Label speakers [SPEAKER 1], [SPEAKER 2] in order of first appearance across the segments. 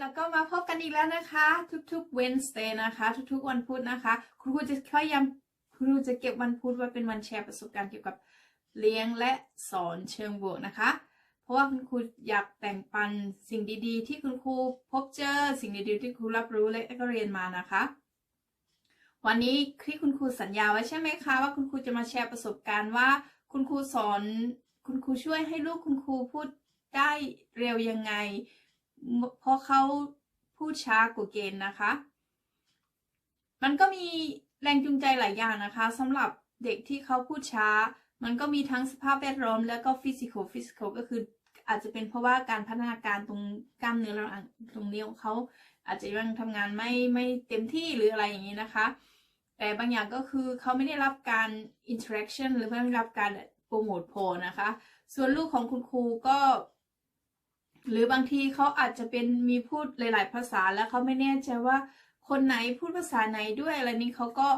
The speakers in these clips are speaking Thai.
[SPEAKER 1] เราก็มาพบกันอีกแล้วนะคะ ทุกๆ Wednesday นะคะ ทุกๆ วันพุธนะคะคุณครูจะพยายามคุณครูจะเก็บวันพุธไว้เป็นวันแชร์ประสบการณ์เกี่ยวกับเลี้ยงและสอนเชิงบวกนะคะ เพราะว่าคุณครูอยากแบ่งปันสิ่งดีๆ ที่คุณครูพบเจอสิ่งดีๆที่ครูรับรู้และก็เรียนมานะคะ วันนี้ที่คุณครูสัญญาไว้ใช่ไหมคะว่าคุณครูจะมาแชร์ประสบการณ์ว่า คุณครูสอนคุณครูช่วยให้ลูกคุณครูพูดได้เร็วยังไง เพราะเขาพูดช้ากว่าเกณฑ์นะคะ มันก็มีแรงจูงใจหลายอย่างนะคะสำหรับเด็กที่เขาพูดช้า มันก็มีทั้งสภาพแวดล้อมแล้วก็ฟิสิกอลฟิสิกอลก็คืออาจจะเป็นเพราะว่าการพัฒนาการตรงกล้ามเนื้อเราตรงนี้ของเขาอาจจะยังทำงานไม่ไม่เต็มที่หรืออะไรอย่างนี้นะคะ แต่บางอย่างก็คือเขาไม่ได้รับการอินเทอร์แอคชั่นหรือไม่ได้รับการโปรโมทโพลนะคะ ส่วนลูกของคุณครูก็ หรือบางทีเขาอาจจะเป็นมีพูดหลาย ๆ ภาษาแล้วเขาไม่แน่ใจว่าคนไหนพูดภาษาไหนด้วยอะไรนี้เขาก็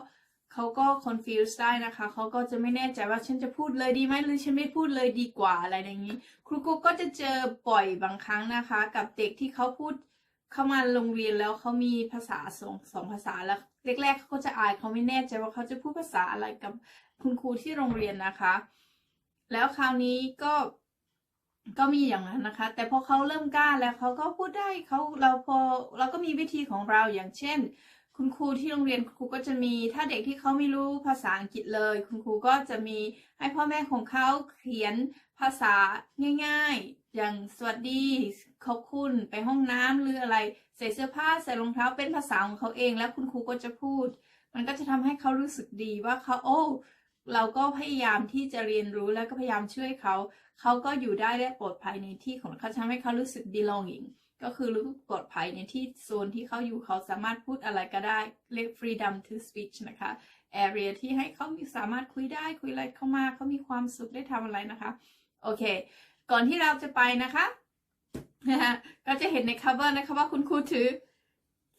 [SPEAKER 1] เขาก็ confuse ได้นะคะ เขาก็จะไม่แน่ใจว่าฉันจะพูดเลยดีไหมหรือฉันไม่พูดเลยดีกว่าอะไรอย่างนี้ ครูกูก็จะเจอบ่อยบางครั้งนะคะ กับเด็กที่เขาพูดเข้ามาโรงเรียนแล้วเขามีภาษาสองสองภาษาแล้วแรกๆเขาก็จะอายเขาไม่แน่ใจว่าเขาจะพูดภาษาอะไรกับคุณครูที่โรงเรียนนะคะ แล้วคราวนี้ก็ ก็มีอย่างนั้นนะคะ แต่พอเขาเริ่มกล้าแล้วเขาก็พูดได้เขาเราพอเราก็มีวิธีของเราอย่างเช่น คุณครูที่โรงเรียนครูก็จะมีถ้าเด็กที่เขาไม่รู้ภาษาอังกฤษเลย คุณครูก็จะมีให้พ่อแม่ของเขาเขียนภาษาง่ายๆ อย่างสวัสดีขอบคุณไปห้องน้ำหรืออะไรใส่เสื้อผ้าใส่รองเท้าเป็นภาษาของเขาเอง แล้วคุณครูก็จะพูด มันก็จะทำให้เขารู้สึกดีว่าเขาโอ้เราก็พยายามที่จะเรียนรู้แล้วก็พยายามช่วยเขา เขาก็อยู่ได้และปลอดภัยในที่ของเขาทำให้เขารู้สึก belonging ก็คือรู้ปลอดภัยในที่โซนที่เขาอยู่เขาสามารถพูดอะไรก็ได้เรียก freedom to speech นะคะ area ที่ให้เขามีสามารถคุยได้คุยอะไรเข้ามาเขามีความสุขได้ทำอะไรนะคะ โอเค ก่อนที่เราจะไปนะคะก็จะเห็นใน cover นะคะว่าคุณครูถือ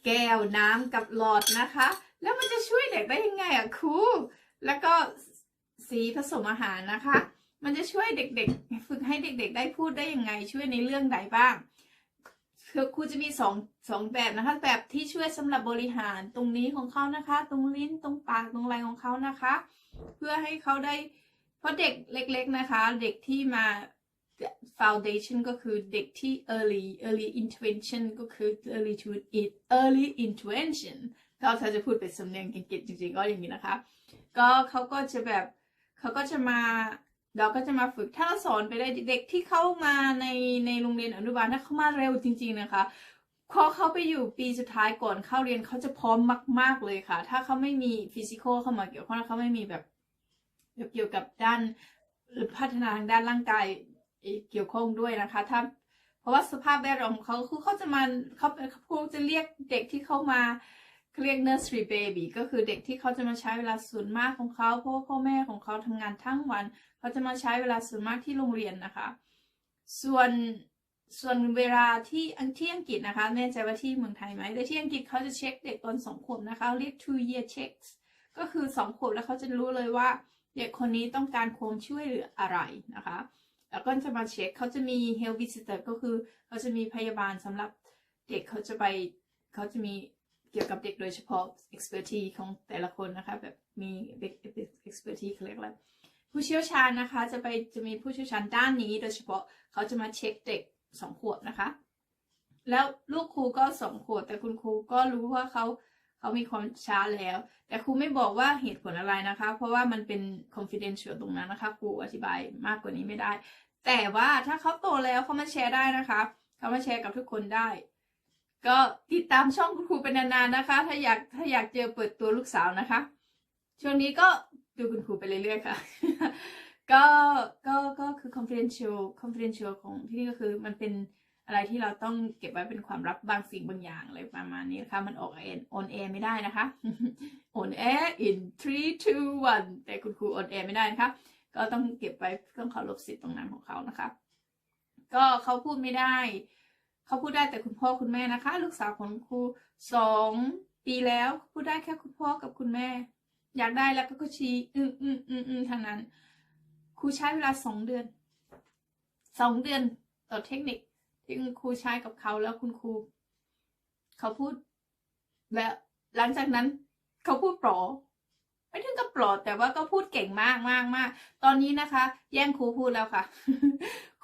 [SPEAKER 1] แก้วน้ำกับหลอดนะคะ แล้วมันจะช่วยเด็กได้ยังไงอะครูแล้วก็สีผสมอาหารนะคะ มันจะช่วยเด็กๆ ฝึกให้เด็กๆ ได้พูดได้ยังไง ช่วยในเรื่องใดบ้างคือครูจะมีสองสองแบบนะคะ แบบที่ช่วยสำหรับบริหารตรงนี้ของเขานะคะ ตรงลิ้นตรงปากตรงอะไรของเขานะคะ เพื่อให้เขาได้ เพราะเด็กเล็ก ๆนะคะ เด็กที่มา foundation ก็คือเด็กที่ early early intervention ก็คือ early to it early intervention ก็ถ้าจะพูดเป็นสำเนียงอังกฤษจริงๆก็อย่างนี้นะคะ ก็เขาก็จะแบบเขาก็จะมา เราก็จะมาฝึกถ้าเราสอนไปได้เด็กที่เข้ามาในในโรงเรียนอนุบาลถ้าเข้ามาเร็วจริง ๆนะคะพอเขาไปอยู่ปีสุดท้ายก่อนเข้าเรียนเขาจะพร้อมมาก ๆเลยค่ะ ถ้าเขาไม่มีฟิสิกอลเข้ามาเกี่ยวข้องเขาไม่มีแบบเกี่ยวกับด้านหรือพัฒนาทางด้านร่างกายเกี่ยวข้องด้วยนะคะ ถ้าเพราะว่าสภาพแวดล้อมของเขาคือเขาจะมาเขาครูจะเรียกเด็กที่เข้ามา เรียก nursery baby ก็คือเด็กที่เขาจะมาใช้เวลาส่วนมากของเขาเพราะว่าพ่อแม่ของเขาทำงานทั้งวัน เขาจะมาใช้เวลาส่วนมากที่โรงเรียนนะคะ ส่วนส่วนเวลาที่อังที่อังกฤษนะคะแน่ใจว่าที่เมืองไทยไหมแต่ที่อังกฤษเขาจะเช็คเด็กตอนสองขวบนะคะเรียก two year checks ก็คือสองขวบแล้วเขาจะรู้เลยว่า เด็กคนนี้ต้องการความช่วยเหลืออะไรนะคะ แล้วก็จะมาเช็คเขาจะมี health visitor ก็คือเขาจะมีพยาบาลสำหรับเด็กเขาจะไปเขาจะมี เกี่ยวกับเด็กโดยเฉพาะ expertise ของแต่ละคนนะคะ แบบมีเด็ก expertise เขาเรียกอะไรผู้เชี่ยวชาญนะคะ จะไปจะมีผู้เชี่ยวชาญด้านนี้ โดยเฉพาะเขาจะมาเช็คเด็กสองขวบนะคะ แล้วลูกครูก็สองขวบแต่คุณครูก็รู้ว่าเขาเขามีความช้าแล้ว แต่ครูไม่บอกว่าเหตุผลอะไรนะคะ เพราะว่ามันเป็น confidential ตรงนั้นนะคะ ครูอธิบายมากกว่านี้ไม่ได้ แต่ว่าถ้าเขาโตแล้วเขามาแชร์ได้นะคะ เขามาแชร์กับทุกคนได้ ก็ติดตามช่องคุณครูเป็นนานๆนะคะ ถ้าอยากถ้าอยากเจอเปิดตัวลูกสาวนะคะ ช่วงนี้ก็ดูคุณครูไปเรื่อยๆค่ะ ก็ก็ก็คือ confidential confidential ของที่นี่ก็คือมันเป็นอะไรที่เราต้องเก็บไว้เป็นความลับบางสิ่งบางอย่างอะไรประมาณนี้นะคะ มันออกเอ็น on air ไม่ได้นะคะ on air in three two one แต่คุณครู on air ไม่ได้นะคะ ก็ต้องเก็บไว้ต้องเคารพสิทธิ์ตรงนั้นของเขานะคะ ก็เขาพูดไม่ได้ เขาพูดได้แต่คุณพ่อคุณแม่นะคะ ลูกสาวของครูสองปีแล้วพูดได้แค่คุณพ่อกับคุณแม่ อยากได้แล้วก็ชี้อืมอืมอืมอืมทางนั้น ครูใช้เวลาสองเดือนสองเดือนต่อเทคนิคที่คุณครูใช้กับเขาแล้วคุณครู เขาพูด แล้วหลังจากนั้น เขาพูดปลอ ไม่ถึงกับปลอดแต่ว่าก็พูดเก่งมากมากมากตอนนี้นะคะ แย่งครูพูดแล้วค่ะ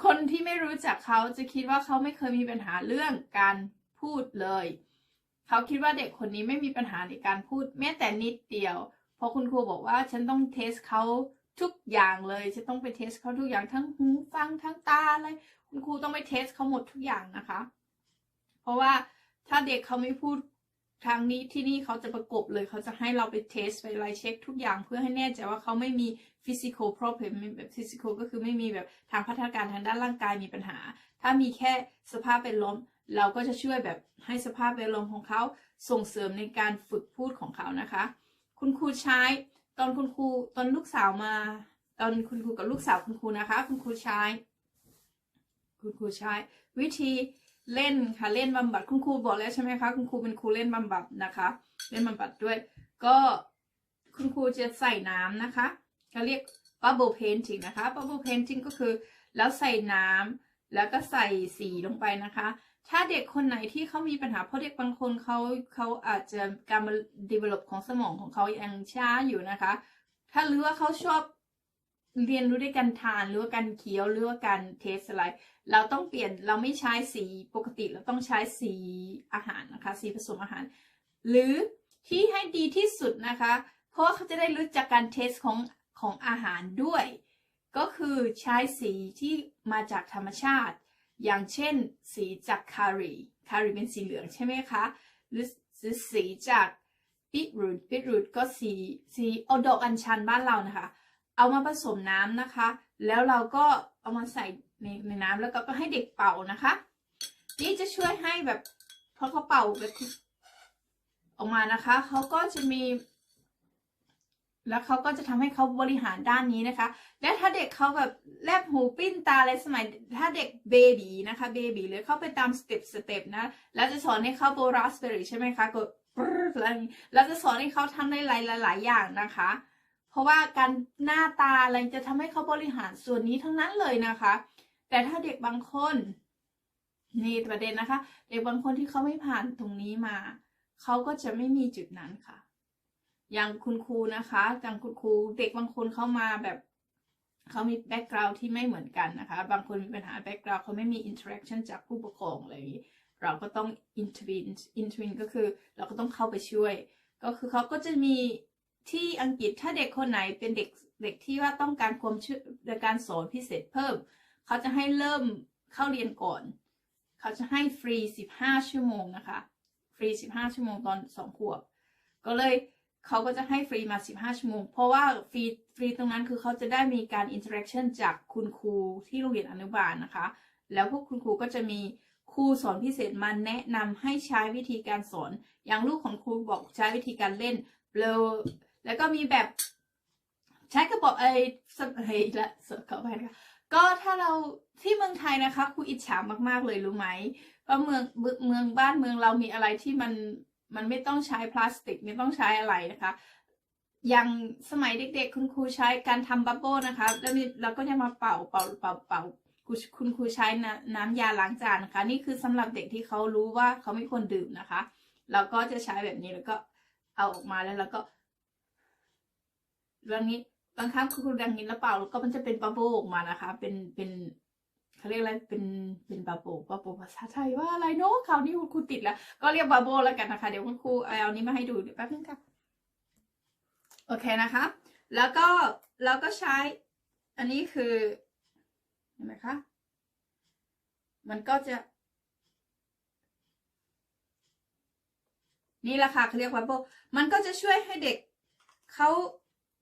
[SPEAKER 1] คนที่ไม่รู้จักเขาจะคิดว่าเขาไม่เคยมีปัญหาเรื่องการพูดเลย เขาคิดว่าเด็กคนนี้ไม่มีปัญหาในการพูดแม้แต่นิดเดียว เพราะคุณครูบอกว่าฉันต้องเทสเขาทุกอย่างเลยฉันต้องไปเทสเขาทุกอย่างทั้งหูฟังทั้งตาอะไรคุณครูต้องไปเทสเขาหมดทุกอย่างนะคะ เพราะว่าถ้าเด็กเขาไม่พูด ทางนี้ที่นี่เขาจะประกบเลยเขาจะให้เราไปเทสไปไลเช็คทุกอย่างเพื่อให้แน่ใจว่าเขาไม่มี physical problem ไม่แบบ physical ก็คือไม่มีแบบทางพัฒนาการทางด้านร่างกายมีปัญหา ถ้ามีแค่สภาพเป็นลมเราก็จะช่วยแบบให้สภาพเป็นลมของเขาส่งเสริมในการฝึกพูดของเขานะคะ คุณครูใช้ตอนคุณครูตอนลูกสาวมา ตอนคุณครูกับลูกสาวคุณครูนะคะ คุณครูใช้ คุณครูใช้ วิธี เล่นค่ะเล่นบำบัดคุณครูบอกแล้วใช่ไหมคะคุณครูเป็นครูเล่นบำบัดนะคะ เล่นบำบัดด้วย ก็คุณครูจะใส่น้ำนะคะเขาเรียก bubble painting นะคะ bubble painting ก็คือ แล้วใส่น้ำแล้วก็ใส่สีลงไปนะคะ ถ้าเด็กคนไหนที่เขามีปัญหาเพราะเด็กบางคนเขาเขาอาจจะการ develop ของสมองของเขายังช้าอยู่นะคะ ถ้าหรือว่าเขาชอบ เรียนรู้ด้วยการทานหรือว่าการเคี้ยวหรือว่าการเทสอะไร เราต้องเปลี่ยนเราไม่ใช้สีปกติเราต้องใช้สีอาหารนะคะ สีผสมอาหาร หรือที่ให้ดีที่สุดนะคะ เพราะเขาจะได้รู้จักการเทสของของอาหารด้วย ก็คือใช้สีที่มาจากธรรมชาติ อย่างเช่น สีจากคารีคารีเป็นสีเหลืองใช่ไหมคะหรือสีจากบิทรูทบิทรูทก็สีสีเอดอกอัญชันบ้านเรานะคะ เอามาผสมน้ำนะคะ แล้วเราก็เอามาใส่ในในน้ำแล้วก็ให้เด็กเป่านะคะ นี่จะช่วยให้แบบพอเขาเป่าแบบออกมานะคะเขาก็จะมี แล้วเขาก็จะทำให้เขาบริหารด้านนี้นะคะ และถ้าเด็กเขาแบบแลบหูปิ้นตาอะไรสมัย ถ้าเด็กเบบีนะคะเบบีเลยเข้าไปตามสเต็ปสเต็ปนะ แล้วจะสอนให้เขาโบราสเบอรี่ใช่ไหมคะกดอะไรนี้แล้วจะสอนให้เขาทำได้หลายหลายๆอย่างนะคะ เพราะว่าการหน้าตาอะไรจะทำให้เขาบริหารส่วนนี้ทั้งนั้นเลยนะคะ แต่ถ้าเด็กบางคนนี่ประเด็นนะคะ เด็กบางคนที่เขาไม่ผ่านตรงนี้มาเขาก็จะไม่มีจุดนั้นค่ะ อย่างคุณครูนะคะอย่างคุณครูเด็กบางคนเข้ามาแบบเขามีแบ็กกราวด์ที่ไม่เหมือนกันนะคะ บางคนมีปัญหาแบ็กกราวด์เขาไม่มีอินเทอร์แอคชั่นจากผู้ปกครองอะไรอย่างนี้เราก็ต้อง intervene intervene ก็คือเราก็ต้องเข้าไปช่วย ก็คือเขาก็จะมี ที่อังกฤษถ้าเด็กคนไหนเป็นเด็กเด็กที่ว่าต้องการความช่วยในการสอนพิเศษเพิ่ม เขาจะให้เริ่มเข้าเรียนก่อน เขาจะให้ฟรี 15 ชั่วโมงนะคะ ฟรี 15 ชั่วโมงตอนสองขวบ ก็เลยเขาก็จะให้ฟรีมา 15 ชั่วโมง เพราะว่าฟรีฟรีตรงนั้นคือเขาจะได้มีการอินเทอร์แอคชั่นจากคุณครูที่โรงเรียนอนุบาลนะคะ แล้วพวกคุณครูก็จะมีครูสอนพิเศษมาแนะนำให้ใช้วิธีการสอน อย่างลูกของครูบอกใช้วิธีการเล่นเบล แล้วก็มีแบบใช้กระบอกไอ้สเฮ้ยละสดเข้าไปนะคะก็ถ้าเราที่เมืองไทยนะคะครูอิจฉามากๆเลยรู้ไหมว่าเมืองเมืองบ้านเมืองเรามีอะไรที่มันมันไม่ต้องใช้พลาสติกไม่ต้องใช้อะไรนะคะอย่างสมัยเด็กๆ คุณครูใช้การทำบับเบิ้ลนะคะ แล้วมีเราก็จะมาเป่าเป่าเป่าเป่าคุณคุณครูใช้นน้ำยาล้างจานนะคะ นี่คือสำหรับเด็กที่เขารู้ว่าเขาไม่ควรดื่มนะคะ เราก็จะใช้แบบนี้แล้วก็เอาออกมาแล้วเราก็ บางนี้บางครั้งคุณครูดังนี้แล้วเปล่าแล้วก็มันจะเป็นบับเบิ้ลออกมานะคะ เป็นเป็นเขาเรียกอะไรเป็นเป็นบับเบิ้ลบับเบิ้ลภาษาไทยว่าอะไรเนาะคราวนี้คุณครูติดแล้ว ก็เรียกบับเบิ้ลแล้วกันนะคะ เดี๋ยวคุณครูเอานี้มาให้ดูเดี๋ยวแป๊บนึงค่ะโอเคนะคะ แล้วก็แล้วก็ใช้ อันนี้คือเห็นไหมคะมันก็จะนี่แหละค่ะเขาเรียกว่าโบมันก็จะช่วยให้เด็กเขา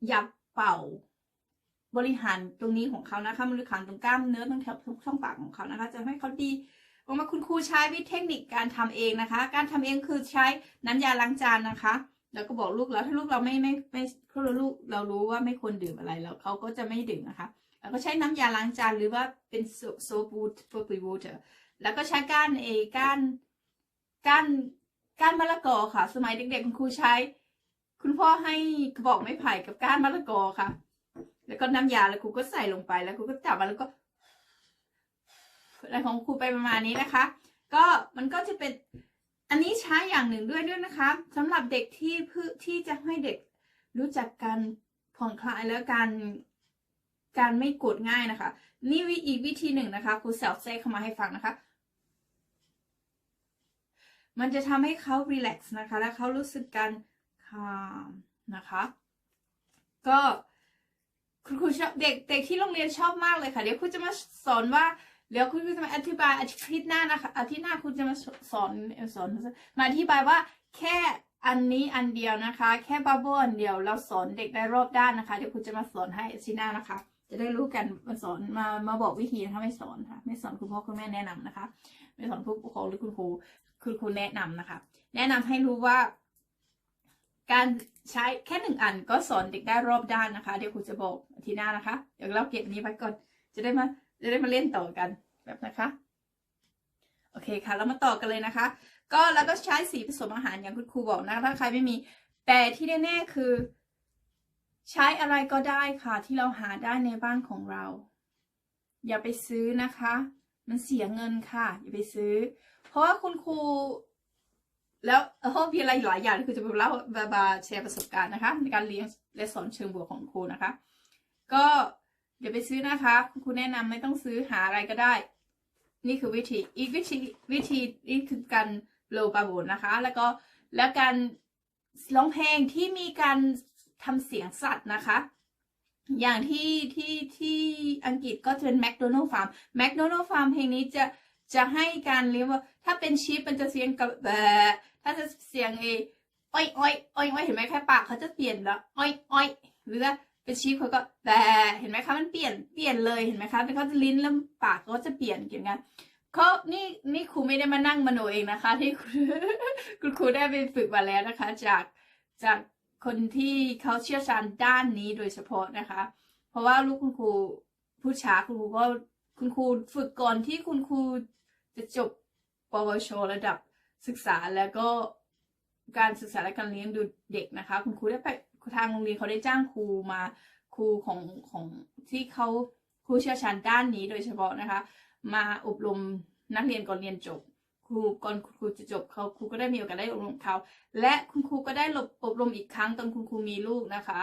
[SPEAKER 1] หยับเป่าบริหารตรงนี้ของเขานะคะบริหารตรงกล้ามเนื้อตรงแถวช่องปากของเขานะคะ จะให้เขาดีออกมาคุณครูใช้วิธีเทคนิคการทำเองนะคะ การทำเองคือใช้น้ำยาล้างจานนะคะ แล้วก็บอกลูกแล้วถ้าลูกเราไม่ไม่ไม่ถ้าลูกเรารู้ว่าไม่ควรดื่มอะไรแล้วเขาก็จะไม่ดื่มนะคะ แล้วก็ใช้น้ำยาล้างจานหรือว่าเป็นโซบูทโซบูวเตอร์แล้วก็ใช้ก้านเอก้านก้านก้านมะละกอค่ะ สมัยเด็กๆคุณครูใช้ คุณพ่อให้กระบอกไม้ไผ่กับก้านมะละกอค่ะ แล้วก็น้ำยาแล้วครูก็ใส่ลงไปแล้วครูก็จับมาแล้วก็อะไรของครูไปประมาณนี้นะคะ ก็มันก็จะเป็นอันนี้ใช้อย่างหนึ่งด้วยด้วยนะคะสำหรับเด็กที่เพื่อที่จะให้เด็กรู้จักการผ่อนคลายและการการไม่กรธง่ายนะคะ นี่วิอีกวิธีหนึ่งนะคะครูแซวแทรกเข้ามาให้ฟังนะคะ มันจะทำให้เขารีแลกซ์นะคะ และเขารู้สึกการ นะคะ ก็คุณครูชอบเด็กเด็กที่โรงเรียนชอบมากเลยค่ะ เดี๋ยวครูจะมาสอนว่าเดี๋ยวคุณครูจะมาอธิบายอาทิตย์หน้านะคะอาทิตย์หน้าคุณจะมาสอนสอนมาอธิบายว่าแค่อันนี้อันเดียวนะคะ แค่บับเบิ้ลอันเดียวเราสอนเด็กได้รอบด้านนะคะ เดี๋ยวคุณจะมาสอนให้อาทิตย์หน้านะคะ จะได้รู้กันมาสอนมามาบอกวิธีนะคะไม่สอนค่ะ ไม่สอนคุณพ่อคุณแม่แนะนำนะคะ ไม่สอนผู้ปกครองหรือคุณครูคือครูแนะนำนะคะ แนะนำให้รู้ว่า การใช้แค่หนึ่งอันก็สอนเด็กได้รอบด้านนะคะ เดี๋ยวครูจะบอกทีหน้านะคะ เดี๋ยวเราเก็บนี้ไว้ก่อน จะได้มาจะได้มาเล่นต่อกันแบบนะคะ โอเคค่ะ เรามาต่อกันเลยนะคะ ก็แล้วก็ใช้สีผสมอาหารอย่างคุณครูบอกนะถ้าใครไม่มี แต่ที่แน่ๆคือ ใช้อะไรก็ได้ค่ะ ที่เราหาได้ในบ้านของเรา อย่าไปซื้อนะคะ มันเสียเงินค่ะ อย่าไปซื้อ เพราะว่าคุณครู แล้วเออมีอะไรหลายอย่างคือจะมาเล่าบาบาแชร์ประสบการณ์นะคะ ในการเลี้ยงและสอนเชิงบวกของครูนะคะ ก็อย่าไปซื้อนะคะคุณครูแนะนำไม่ต้องซื้อหาอะไรก็ได้ นี่คือวิธีอีกวิธีวิธีนี่คือการโลบาบูนะคะ แล้วก็แล้วการร้องเพลงที่มีการทำเสียงสัตว์นะคะ อย่างที่ที่ที่อังกฤษก็จะเป็น McDonald Farm McDonald Farm เพลงนี้จะ จะให้การเลี้ยงว่า ถ้าเป็นชีฟมันจะเสียงกับแบบถ้าจะเสียงเออ้อยอ้อยอ้อยอ้อยเห็นไหมแค่ปากเขาจะเปลี่ยนแล้วอ้อยอ้อยหรือว่าเป็นชีฟเขาก็แต่เห็นไหมคะมันเปลี่ยนเปลี่ยนเลยเห็นไหมคะเป็นเขาจะลิ้นแล้วปากเขาจะเปลี่ยนเกี่ยวกันเขานี่นี่ครูไม่ได้มานั่งมโนเองนะคะ ที่คุณครูได้ไปฝึกมาแล้วนะคะ จากจากคนที่เขาเชี่ยวชาญด้านนี้โดยเฉพาะนะคะ เพราะว่าลูกคุณครูผู้ช้าคุณครูก็ คุณครูฝึกก่อนที่คุณครูจะจบปวช ระดับศึกษาแล้วก็การศึกษาและการเลี้ยงดูเด็กนะคะ คุณครูได้ไปทางโรงเรียนเขาได้จ้างครูมาครูของของที่เขาครูเชี่ยวชาญด้านนี้โดยเฉพาะนะคะ มาอบรมนักเรียนก่อนเรียนจบ ครูก่อนครูจะจบเขาครูก็ได้มีโอกาสได้อบรมเขาและคุณครูก็ได้อบรมอีกครั้งตอนคุณครูมีลูกนะคะ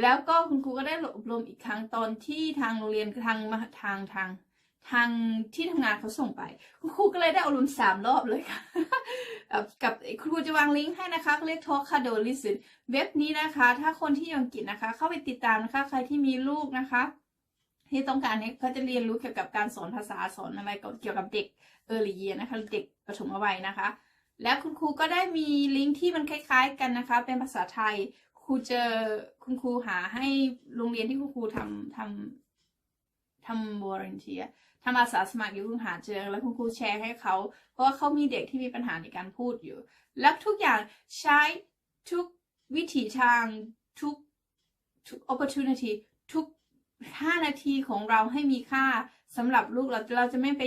[SPEAKER 1] แล้วก็คุณครูก็ได้อบรมอีกครั้งตอนที่ทางโรงเรียนทางมาทางทาง ทางที่ทำงานเขาส่งไปคุณครูก็เลยได้อบรมสามรอบเลยค่ะกับคุณครูจะวางลิงก์ให้นะคะเรียกทอคาโดลิสเว็บนี้นะคะ ถ้าคนที่ยังกฤษนะคะ เข้าไปติดตามนะคะ ใครที่มีลูกนะคะ ที่ต้องการเนี่ยเขาจะเรียนรู้เกี่ยวกับการสอนภาษาสอนอะไรเกี่ยวกับเด็กเออร์ลีเยนะคะเด็กประถมวัยนะคะ แล้วคุณครูก็ได้มีลิงก์ที่มันคล้าย ๆ กันนะคะ เป็นภาษาไทยครูเจอคุณครูหาให้โรงเรียนที่คุณครูทำทำทำวอร์เนที ทำอาสาสมัครอยู่คุณหาเจอแล้วคุณครูแชร์ให้เขา เพราะว่าเขามีเด็กที่มีปัญหาในการพูดอยู่ แล้วทุกอย่างใช้ทุกวิถีทางทุกทุก opportunity ทุก 5 นาทีของเราให้มีค่าสำหรับลูกเราเราจะไม่ไป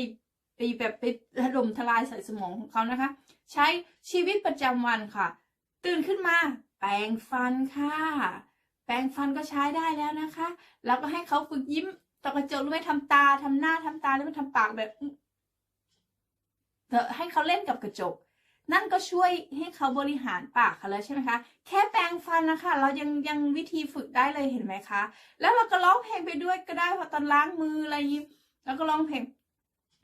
[SPEAKER 1] ไปแบบไปถล่มทลายใส่สมองของเขานะคะ ใช้ชีวิตประจำวันค่ะ ตื่นขึ้นมา แปรงฟันค่ะ แปรงฟันก็ใช้ได้แล้วนะคะ แล้วก็ให้เขาฝึกยิ้ม ตอกระจกหรือไม่ทำตาทำหน้าทำตาหรือไม่ทำปากแบบเถอให้เขาเล่นกับกระจก นั่นก็ช่วยให้เขาบริหารปากเขาแล้วใช่ไหมคะ แค่แปรงฟันนะคะ เรายังยังวิธีฝึกได้เลยเห็นไหมคะ แล้วเราก็ร้องเพลงไปด้วยก็ได้พอตอนล้างมืออะไรย่างนี้แล้วก็ร้องเพลง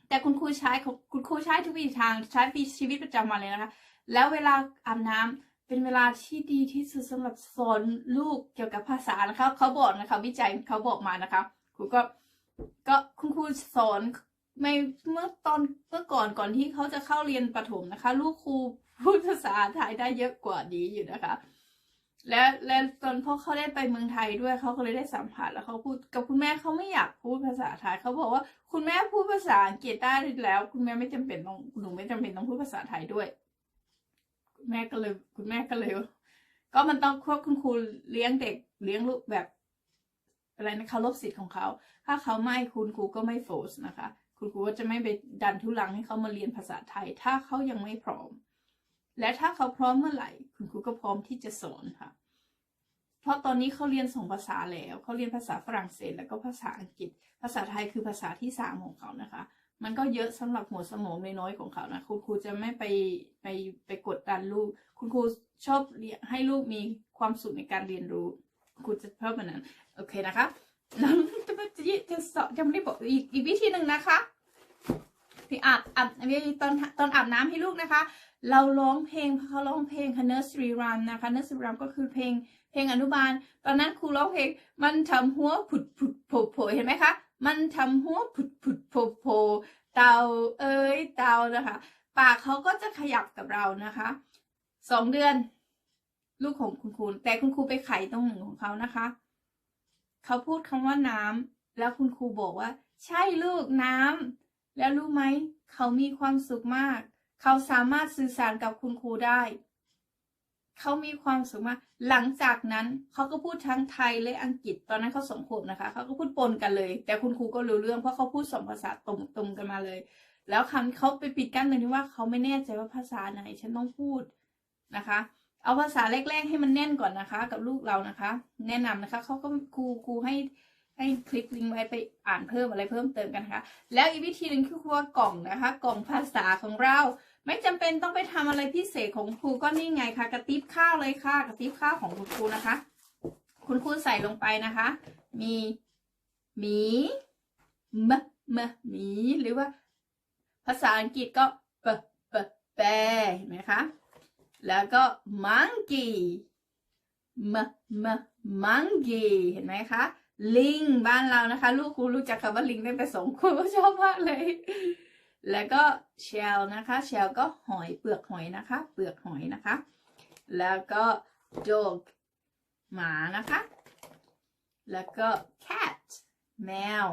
[SPEAKER 1] แต่คุณครูใช้คุณครูใช้ทุกวิถีทางใช้ปีชีวิตประจำวันเลยนะคะ แล้วเวลาอาบน้ำเป็นเวลาที่ดีที่สุดสำหรับสอนลูกเกี่ยวกับภาษานะคะเขาบอกนะคะ วิจัยเขาบอกมานะคะ ครูก็ ก็คุณครูสอนไม่เมื่อตอนเมื่อก่อนก่อนที่เขาจะเข้าเรียนประถมนะคะ ลูกครูพูดภาษาไทยได้เยอะกว่านี้อยู่นะคะ และและตอนพ่อเขาได้ไปเมืองไทยด้วยเขาก็เลยได้สัมผัสแล้วเขาพูดกับคุณแม่เขาไม่อยากพูดภาษาไทยเขาบอกว่าคุณแม่พูดภาษาอังกฤษได้แล้ว คุณแม่ไม่จำเป็นต้องหนูไม่จำเป็นต้องพูดภาษาไทยด้วยคุณแม่ก็เลยคุณแม่ก็เลย ก็มันต้องควบคุณครูเลี้ยงเด็กเลี้ยงลูกแบบ อะไรนะเคารพสิทธิ์ของเขา ถ้าเขาไม่คุณครูก็ไม่โฟร์สนะคะ คุณครูก็จะไม่ไปดันทุลังให้เขามาเรียนภาษาไทย ถ้าเขายังไม่พร้อม และถ้าเขาพร้อมเมื่อไหร่ คุณครูก็พร้อมที่จะสอนค่ะ เพราะตอนนี้เขาเรียนสองภาษาแล้วเขาเรียนภาษาฝรั่งเศส แล้วก็ภาษาอังกฤษ ภาษาไทยคือภาษาที่สามของเขานะคะมันก็เยอะสำหรับหัวสมองน้อยของเขานะคุณครูจะไม่ไปไปไปกดดันลูก คุณครูชอบให้ลูกมีความสุขในการเรียนรู้ ครูจะเพิ่มมันนั้นโอเคนะคะแล้วจะจะจะสอนจะไม่ได้บอกอีกอีกวิธีหนึ่งนะคะที่อาบอาบตอนตอนอาบน้ำให้ลูกนะคะ เราร้องเพลงเขาร้องเพลงค่ะ nursery rhyme นะคะ nursery rhyme ก็คือเพลงเพลงอนุบาล ตอนนั้นครูร้องเพลงมันทำหัวผุดผุดโผล่โผล่เห็นไหมคะมันทำหัวผุดผุดโผล่โผล่เตาเอ้ยเตานะคะ ปากเขาก็จะขยับกับเรานะคะสองเดือน ลูกของคุณครูแต่คุณครูไปไขตรงหนึ่งของเขานะคะ เขาพูดคำว่าน้ำแล้วคุณครูบอกว่า ใช่ลูกน้ำแล้วรู้ไหมเขามีความสุขมาก เขาสามารถสื่อสารกับคุณครูได้ เขามีความสุขมาก หลังจากนั้นเขาก็พูดทั้งไทยและอังกฤษ ตอนนั้นเขาสองขวบนะคะ เขาก็พูดปนกันเลย แต่คุณครูก็รู้เรื่องเพราะเขาพูดสองภาษาตรงตรงกันมาเลย แล้วคำเขาไปปิดกั้นตรงที่ว่าเขาไม่แน่ใจว่าภาษาไหนฉันต้องพูดนะคะ เอาภาษาแรก ๆ ให้มันแน่นก่อนนะคะ กับลูกเรานะคะ แนะนำนะคะเขาก็ครูครูให้ให้คลิกลิงก์ไว้ไปอ่านเพิ่มอะไรเพิ่มเติมกันนะคะแล้วอีกวิธีหนึ่งคือครัวกล่องนะคะ กล่องภาษาของเรา ไม่จำเป็นต้องไปทำอะไรพิเศษของครูก็นี่ไงคะกระติบข้าวเลยค่ะกระติบข้าวของคุณครูนะคะ คุณครูใส่ลงไปนะคะ มีหมีมะมะหมีหรือว่า ภาษาอังกฤษก็เปเปแปเห็นไหมคะ แล้วก็ monkey มะมะ monkey เห็นไหมคะ ลิงบ้านเรานะคะ ลูกครูรู้จักคำว่าลิงตั้งแต่สองครูก็ชอบมากเลย แล้วก็ shell นะคะ shell ก็หอยเปลือกหอยนะคะ เปลือกหอยนะคะ แล้วก็ dog หมานะคะ แล้วก็ cat แมว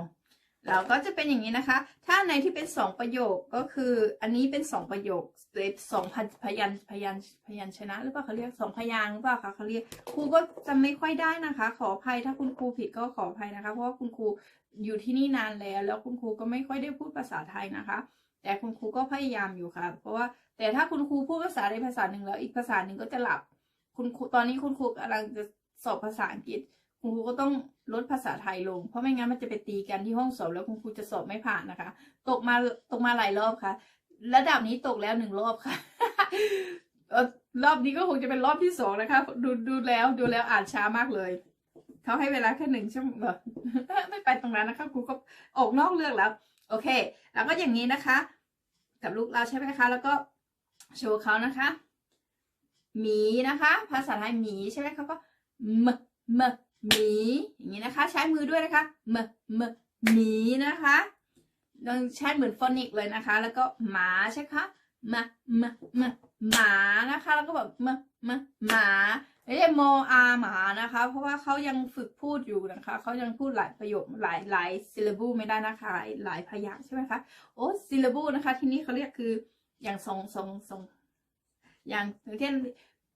[SPEAKER 1] เราก็จะเป็นอย่างนี้นะคะ ถ้าในที่เป็นสองประโยคก็คือ อันนี้เป็นสองประโยคเป็นสองพยัญพยัญพยัญชนะหรือเปล่าเขาเรียกสองพยางหรือเปล่าคะเขาเรียกครูก็จำไม่ค่อยได้นะคะ ขออภัยถ้าคุณครูผิดก็ขออภัยนะคะ เพราะว่าคุณครูอยู่ที่นี่นานแล้ว แล้วคุณครูก็ไม่ค่อยได้พูดภาษาไทยนะคะ แต่คุณครูก็พยายามอยู่ค่ะ เพราะว่าแต่ถ้าคุณครูพูดภาษาใดภาษาหนึ่งแล้วอีกภาษาหนึ่งก็จะหลับ คุณครูตอนนี้คุณครูกำลังจะสอบภาษาอังกฤษ คุณครูก็ต้องลดภาษาไทยลง เพราะไม่งั้นมันจะไปตีกันที่ห้องสอบแล้วคุณครูจะสอบไม่ผ่านนะคะ ตกมาตกมาหลายรอบค่ะ ระดับนี้ตกแล้วหนึ่งรอบค่ะเอ่อรอบนี้ก็คงจะเป็นรอบที่สองนะคะ ดูดูแล้วดูแล้วอ่านช้ามากเลยเขาให้เวลาแค่หนึ่งชั่วโมงไม่ไปตรงนั้นนะคะครูก็ออกนอกเรื่องแล้ว โอเค แล้วก็อย่างนี้นะคะ กับลูกเราใช่ไหมคะ แล้วก็โชว์เขานะคะหมีนะคะ ภาษาไทยหมีใช่ไหมเขาก็มม หมีอย่างนี้นะคะ ใช้มือด้วยนะคะมมหมีนะคะลองใช้เหมือนฟอนิกเลยนะคะ แล้วก็หมาใช่ไหมคะมมมหมานะคะ แล้วก็แบบมมหมาไม่ใช่โมอาหมานะคะ เพราะว่าเขายังฝึกพูดอยู่นะคะเขายังพูดหลายประโยคหลายหลายซิลบูไม่ได้นะคะหลายหลายพยางค์ใช่ไหมคะโอ้ซิลบูนะคะ ที่นี้เขาเรียกคืออย่างสองสองสองอย่างเช่น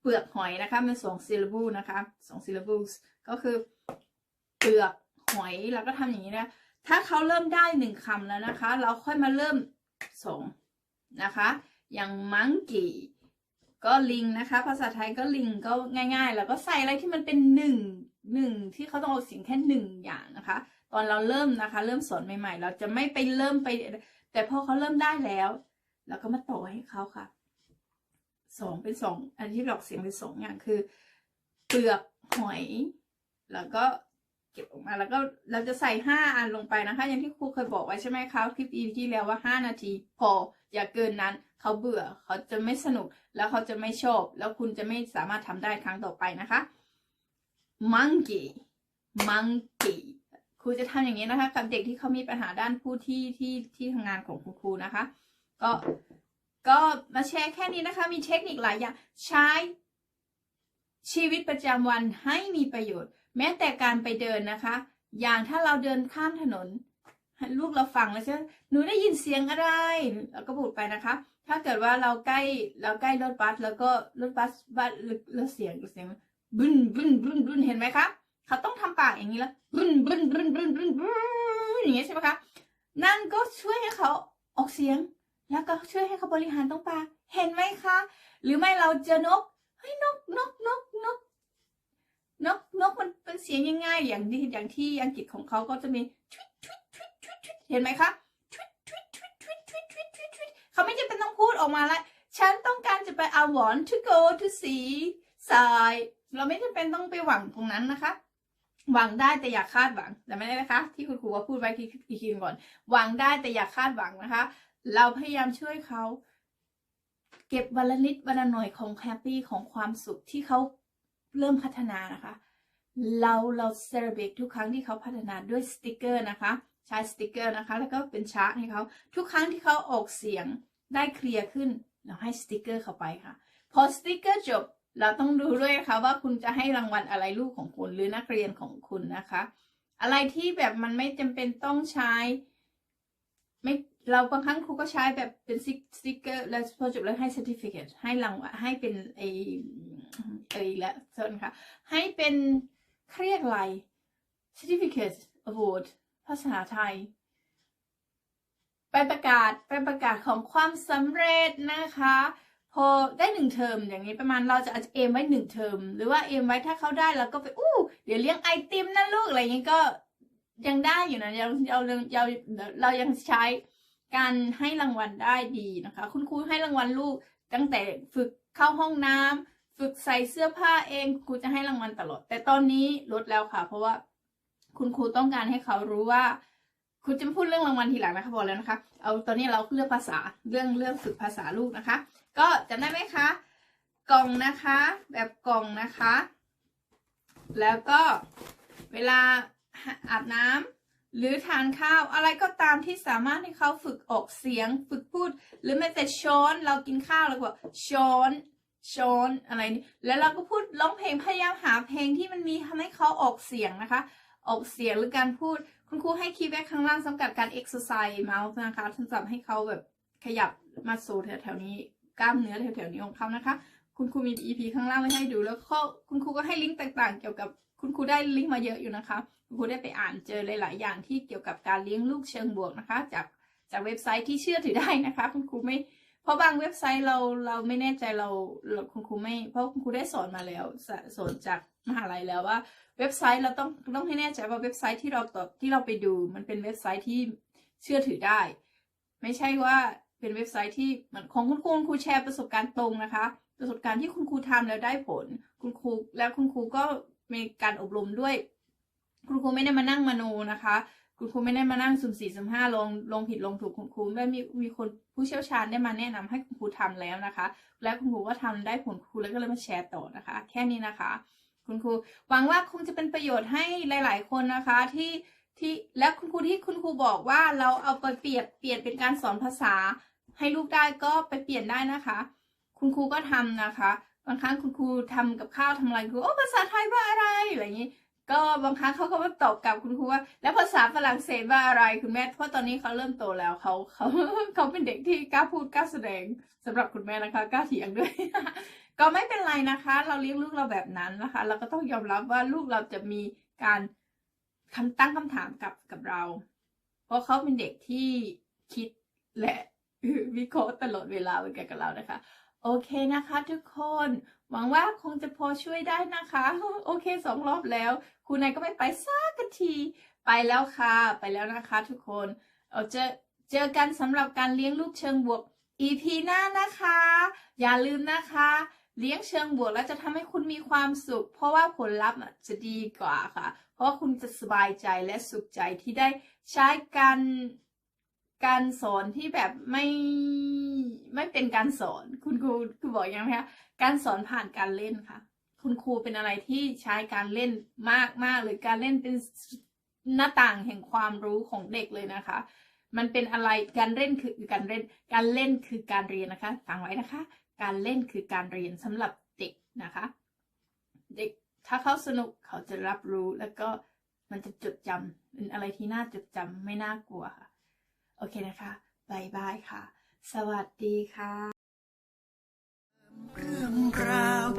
[SPEAKER 1] ลือกหอยนะคะมันสองซิลบูนะคะสองซิลบูก็คือเปลือกหอยเราก็ทำอย่างนี้นะถ้าเขาเริ่มได้หนึ่งคำแล้วนะคะ เราค่อยมาเริ่มสองนะคะ อย่างมังกี้ก็ลิงนะคะ ภาษาไทยก็ลิงก็ง่ายๆ แล้วก็ใส่อะไรที่มันเป็นหนึ่งหนึ่งที่เขาต้องเอาเสียงแค่หนึ่งอย่างนะคะ ตอนเราเริ่มนะคะ เริ่มสอนใหม่ๆ เราจะไม่ไปเริ่มไป แต่พอเขาเริ่มได้แล้วเราก็มาต่อให้เขาค่ะ สองเป็นสองอันที่หลอกเสียงเป็นสองอย่างคือ เปลือกหอย แล้วก็เก็บออกมาแล้วก็เราจะใส่ห้าอันลงไปนะคะ อย่างที่ครูเคยบอกไว้ใช่ไหมคะคลิปอีที่แล้วว่าห้านาทีพออย่าเกินนั้น เขาเบื่อเขาจะไม่สนุกแล้วเขาจะไม่ชอบ แล้วคุณจะไม่สามารถทำได้ครั้งต่อไปนะคะ monkey monkey ครูจะทำอย่างนี้นะคะ กับเด็กที่เขามีปัญหาด้านพูดที่ที่ที่ทำงานของคุณครูนะคะ ก็ ก็มาแชร์แค่นี้นะคะ มีเทคนิคหลายอย่างใช้ชีวิตประจำวันให้มีประโยชน์ แม้แต่การไปเดินนะคะ อย่างถ้าเราเดินข้ามถนน ลูกเราฟังแล้วใช่หนูได้ยินเสียงอะไรเราก็พูดไปนะคะ ถ้าเกิดว่าเราใกล้เราใกล้รถบัสแล้วก็รถบัสบัสแล้วเสียงเสียงบึ้นบึ้นบึ้นบึ้นเห็นไหมคะเขาต้องทำปากอย่างนี้แล้วบึ้นบึ้นบึ้นบึ้นบึ้นบึ้นอย่างนี้ใช่ไหมคะนั่นก็ช่วยให้เขาออกเสียง แล้วก็ช่วยให้เขาบริหารตรงปลาเห็นไหมคะ หรือไม่เราเจอนกเฮ้ยนกนกนกนกนกนกมันเป็นเสียงยังไงอย่างที่อย่างที่อังกฤษของเขาก็จะมีชุดชุดชุดชุดชุดเห็นไหมคะชุดชุดชุดชุดเขาไม่จำเป็นต้องพูดออกมาล้วฉันต้องการจะไป I want to go to see side เราไม่จำเป็นต้องไปหวังตรงนั้นนะคะ หวังได้แต่อย่าคาดหวังแต่ไม่ได้นะคะ ที่คุณครูว่าพูดไว้อีอีกทีก่อน หวังได้แต่อย่าคาดหวังนะคะ เราพยายามช่วยเขา เก็บวันละนิดวันละหน่อยของแฮปปี้ของความสุขที่เขาเริ่มพัฒนานะคะ เราเราเซอร์เบรตทุกครั้งที่เขาพัฒนาด้วยสติกเกอร์นะคะใช้สติกเกอร์นะคะ แล้วก็เป็นชาร์ตให้เขาทุกครั้งที่เขาออกเสียงได้เคลียร์ขึ้น เราให้สติกเกอร์เข้าไปค่ะ พอสติกเกอร์จบเราต้องดูด้วยนะคะว่าคุณจะให้รางวัลอะไรลูกของคุณหรือนักเรียนของคุณนะคะ อะไรที่แบบมันไม่จำเป็นต้องใช้ ไม่ เราบางครั้งครูก็ใช้แบบเป็นสติกเกอร์แล้วพอจบแล้วให้ certificate ให้รางวัลให้เป็นไอเอยและเชิญค่ะ ให้เป็นเขาเรียกอะไร certificate award ภาษาไทยไปประกาศไปประกาศของความสำเร็จนะคะ พอได้หนึ่งเทอมอย่างนี้ประมาณเราจะอาจจะเอมไว้หนึ่งเทอมหรือว่าเอมไว้ถ้าเขาได้เราก็ไปอู้เดี๋ยวเลี้ยงไอติมนะลูกอะไรอย่างนี้ก็ยังได้อยู่นะเราเราเราเรายังใช้ การให้รางวัลได้ดีนะคะ คุณครูให้รางวัลลูกตั้งแต่ฝึกเข้าห้องน้ำฝึกใส่เสื้อผ้าเองครูจะให้รางวัลตลอด แต่ตอนนี้ลดแล้วค่ะ เพราะว่าคุณครูต้องการให้เขารู้ว่าคุณจะพูดเรื่องรางวัลทีหลังนะคะบอกแล้วนะคะ เอาตอนนี้เราเรื่องภาษาเรื่องเรื่องฝึกภาษาลูกนะคะ ก็จำได้ไหมคะกล่องนะคะ แบบกล่องนะคะ แล้วก็เวลาอาบน้ำ หรือทานข้าวอะไรก็ตามที่สามารถให้เขาฝึกออกเสียง ฝึกพูด หรือแม้แต่ช้อนเรากินข้าวแล้วก็บอกช้อนช้อนอะไรนี่แล้วเราก็พูดร้องเพลงพยายามหาเพลงที่มันมีทำให้เขาออกเสียงนะคะ ออกเสียงหรือการพูด คุณครูให้คีย์แบ็กข้างล่างสำหรับการ exercise mouse นะคะสำหรับให้เขาแบบขยับมาสู่แถวๆนี้กล้ามเนื้อแถวๆนี้ของเขานะคะ คุณครูมี EP ข้างล่างไว้ให้ดูแล้วก็คุณครูก็ให้ลิงก์ต่างๆ เกี่ยวกับคุณครูได้ลิงก์มาเยอะอยู่นะคะ คุณครูได้ไปอ่านเจอหลาย ๆ อย่างที่เกี่ยวกับการเลี้ยงลูกเชิงบวกนะคะ จากจากเว็บไซต์ที่เชื่อถือได้นะคะ คุณครูไม่ เพราะบางเว็บไซต์เราเราไม่แน่ใจเราเราคุณครูไม่ เพราะคุณครูได้สอนมาแล้วสสอนจากมหาลัยแล้วว่า เว็บไซต์เราต้องต้องให้แน่ใจว่าเว็บไซต์ที่เราตอบที่เราไปดูมันเป็นเว็บไซต์ที่เชื่อถือได้ ไม่ใช่ว่าเป็นเว็บไซต์ที่เหมือนของคุณครูคุณครูแชร์ประสบการณ์ตรงนะคะ ประสบการณ์ที่คุณครูทำแล้วได้ผล คุณครูแล้วคุณครูก็มีการอบรมด้วย คุณครูไม่ได้มานั่งมโนนะคะ คุณครูไม่ได้มานั่งสุ่มสี่สุ่มห้าลงลงผิดลงถูกคุณครูได้มีมีคนผู้เชี่ยวชาญได้มาแนะนำให้คุณครูทำแล้วนะคะ และคุณครูก็ทำได้ผลครูแล้วก็เลยมาแชร์ต่อนะคะ แค่นี้นะคะ คุณครูหวังว่าคงจะเป็นประโยชน์ให้หลาย ๆ คนนะคะที่ที่และคุณครูที่คุณครูบอกว่าเราเอาไปเปลี่ยนเปลี่ยนเป็นการสอนภาษา ให้ลูกได้ก็ไปเปลี่ยนได้นะคะ คุณครูก็ทำนะคะบางครั้งคุณครูทำกับข้าวทำอะไรคุณครูโอ้ภาษาไทยว่าอะไรอะไรอย่างนี้ ก็บางครั้งเขาก็มาตอบกลับคุณครูว่า แล้วภาษาฝรั่งเศสว่าอะไรคุณแม่ เพราะตอนนี้เขาเริ่มโตแล้วเขาเขาเขาเป็นเด็กที่กล้าพูดกล้าแสดงสำหรับคุณแม่นะคะกล้าเถียงด้วย ก็ไม่เป็นไรนะคะ เราเลี้ยงลูกเราแบบนั้นนะคะ เราก็ต้องยอมรับว่าลูกเราจะมีการคำตั้งคำถามกับกับเรา เพราะเขาเป็นเด็กที่คิดและวิเคราะห์ตลอดเวลาเหมือนกันกับเรานะคะ โอเคนะคะ ทุกคน หวังว่าคงจะพอช่วยได้นะคะ โอเคสองรอบแล้วครูนายก็ไม่ไปสักทีไปแล้วค่ะ ไปแล้วนะคะทุกคน เอาเจอเจอกันสำหรับการเลี้ยงลูกเชิงบวก EP หน้านะคะ อย่าลืมนะคะ เลี้ยงเชิงบวกแล้วจะทำให้คุณมีความสุข เพราะว่าผลลัพธ์จะดีกว่าค่ะ เพราะคุณจะสบายใจและสุขใจที่ได้ใช้การ การสอนที่แบบไม่ไม่เป็นการสอนคุณครูคือบอกยังไงคะการสอนผ่านการเล่นค่ะ คุณครูเป็นอะไรที่ใช้การเล่นมากมากหรือการเล่นเป็นหน้าต่างแห่งความรู้ของเด็กเลยนะคะ มันเป็นอะไรการเล่นคือการเล่นการเล่นคือการเรียนนะคะฟังไว้นะคะ การเล่นคือการเรียนสำหรับเด็กนะคะ เด็กถ้าเขาสนุกเขาจะรับรู้แล้วก็มันจะจดจำเป็นอะไรที่น่าจดจำไม่น่ากลัวค่ะ โอเคนะคะบายบายค่ะ สวัสดีค่ะ
[SPEAKER 2] เรื่องราว